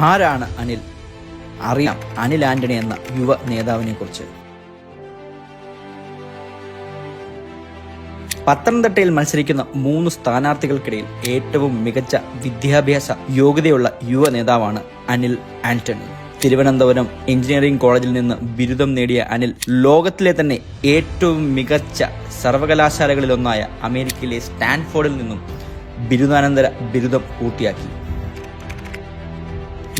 ആരാണ് അനിൽ? അറിയാം അനിൽ ആന്റണി എന്ന യുവ നേതാവിനെ കുറിച്ച് പത്തനംതിട്ടയിൽ മത്സരിക്കുന്ന മൂന്ന് സ്ഥാനാർത്ഥികൾക്കിടയിൽ ഏറ്റവും മികച്ച വിദ്യാഭ്യാസ യോഗ്യതയുള്ള യുവ നേതാവാണ് അനിൽ ആന്റണി. തിരുവനന്തപുരം എഞ്ചിനീയറിംഗ് കോളേജിൽ നിന്ന് ബിരുദം നേടിയ അനിൽ ലോകത്തിലെ തന്നെ ഏറ്റവും മികച്ച സർവകലാശാലകളിലൊന്നായ അമേരിക്കയിലെ സ്റ്റാൻഫോർഡിൽ നിന്നും ബിരുദാനന്തര ബിരുദം പൂർത്തിയാക്കി.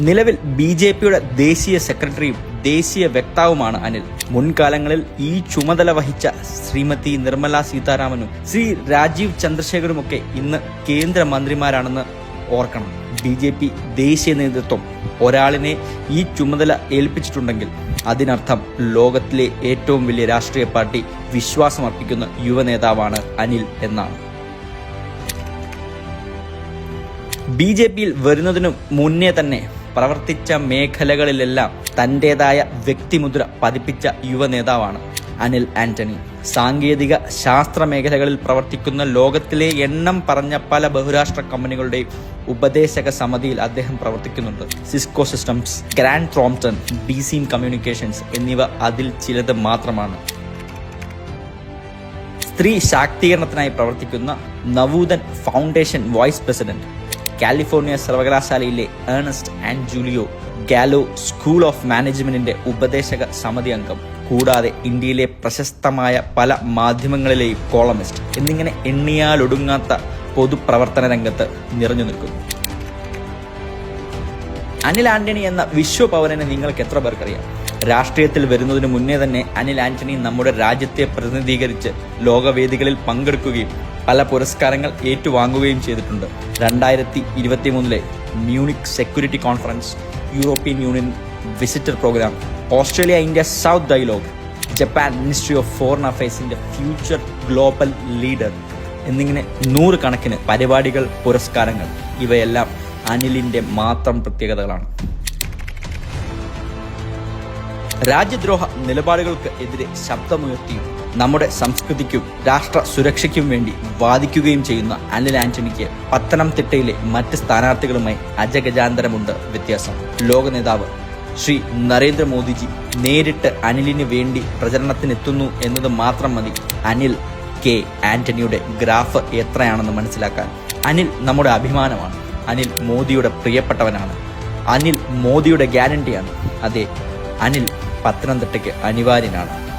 നിലവിൽ ബി ജെ പിയുടെ ദേശീയ സെക്രട്ടറിയും ദേശീയ വക്താവുമാണ് അനിൽ. മുൻകാലങ്ങളിൽ ഈ ചുമതല വഹിച്ച ശ്രീമതി നിർമ്മല സീതാരാമനും ശ്രീ രാജീവ് ചന്ദ്രശേഖറുമൊക്കെ ഇന്ന് കേന്ദ്രമന്ത്രിമാരാണെന്ന് ഓർക്കണം. ബി ജെ പി ദേശീയ നേതൃത്വം ഒരാളിനെ ഈ ചുമതല ഏൽപ്പിച്ചിട്ടുണ്ടെങ്കിൽ അതിനർത്ഥം ലോകത്തിലെ ഏറ്റവും വലിയ രാഷ്ട്രീയ പാർട്ടി വിശ്വാസമർപ്പിക്കുന്ന യുവ നേതാവാണ് അനിൽ എന്നാണ്. ബി ജെ പിയിൽ വരുന്നതിനു മുന്നേ തന്നെ പ്രവർത്തിച്ച മേഖലകളിലെല്ലാം തന്റെതായ വ്യക്തിമുദ്ര പതിപ്പിച്ച യുവ നേതാവാണ് അനിൽ ആന്റണി. സാങ്കേതിക ശാസ്ത്ര മേഖലകളിൽ പ്രവർത്തിക്കുന്ന ലോകത്തിലെ എണ്ണം പറഞ്ഞ പല ബഹുരാഷ്ട്ര കമ്പനികളുടെയും ഉപദേശക സമിതിയിൽ അദ്ദേഹം പ്രവർത്തിക്കുന്നുണ്ട്. സിസ്കോ സിസ്റ്റംസ് ഗ്രാൻഡ് ത്രോംപ്ടൺ ബിസിം കമ്മ്യൂണിക്കേഷൻസ് എന്നിവ അതിൽ ചിലത് മാത്രമാണ്. സ്ത്രീ ശാക്തീകരണത്തിനായി പ്രവർത്തിക്കുന്ന Navoothan foundation vice president California സർവകലാശാലയിലെ Ernest and Julio Gallo school of മാനേജ്മെന്റിന്റെ ഉപദേശക സമിതി അംഗം. കൂടാതെ ഇന്ത്യയിലെ പ്രശസ്തമായ പല മാധ്യമങ്ങളിലെയും കോളമിസ്റ്റ് എന്നിങ്ങനെ എണ്ണിയാലൊടുങ്ങാത്ത പൊതുപ്രവർത്തന രംഗത്ത് നിറഞ്ഞു നിൽക്കുന്നു. അനിൽ ആന്റണി എന്ന വിശ്വപൗരനെ നിങ്ങൾക്ക് എത്ര പേർക്കറിയാം? രാഷ്ട്രീയത്തിൽ വരുന്നതിന് മുന്നേ തന്നെ അനിൽ ആന്റണി നമ്മുടെ രാജ്യത്തെ പ്രതിനിധീകരിച്ച് ലോകവേദികളിൽ പങ്കെടുക്കുകയും പല പുരസ്കാരങ്ങൾ ഏറ്റുവാങ്ങുകയും ചെയ്തിട്ടുണ്ട്. രണ്ടായിരത്തി ഇരുപത്തി മൂന്നിലെ Munich security conference European union visitor programme Australia India south dialogue Japan ministry of foreign അഫയേഴ്സിന്റെ future global leader എന്നിങ്ങനെ നൂറുകണക്കിന് പരിപാടികൾ പുരസ്കാരങ്ങൾ ഇവയെല്ലാം അനിലിന്റെ മാത്രം പ്രത്യേകതകളാണ്. രാജ്യദ്രോഹ നിലപാടുകൾക്ക് എതിരെ ശബ്ദമുയർത്തിയും നമ്മുടെ സംസ്കൃതിക്കും രാഷ്ട്ര സുരക്ഷയ്ക്കും വേണ്ടി വാദിക്കുകയും ചെയ്യുന്ന അനിൽ ആന്റണിക്ക് പത്തനംതിട്ടയിലെ മറ്റ് സ്ഥാനാർത്ഥികളുമായി അജഗജാന്തരമുണ്ട് വ്യത്യാസം. ലോക നേതാവ് ശ്രീ നരേന്ദ്രമോദിജി നേരിട്ട് അനിലിന് വേണ്ടി പ്രചരണത്തിനെത്തുന്നു എന്നത് മാത്രം മതി. അനിൽ കെ ആന്റണിയുടെ ഗ്രാഫ് എത്രയാണെന്ന് മനസ്സിലാക്കാൻ. അനിൽ നമ്മുടെ അഭിമാനമാണ്. അനിൽ മോദിയുടെ പ്രിയപ്പെട്ടവനാണ്. അനിൽ മോദിയുടെ ഗ്യാരണ്ടിയാണ്. അതെ അനിൽ പത്തനംതിട്ടയ്ക്ക് അനിവാര്യനാണ്.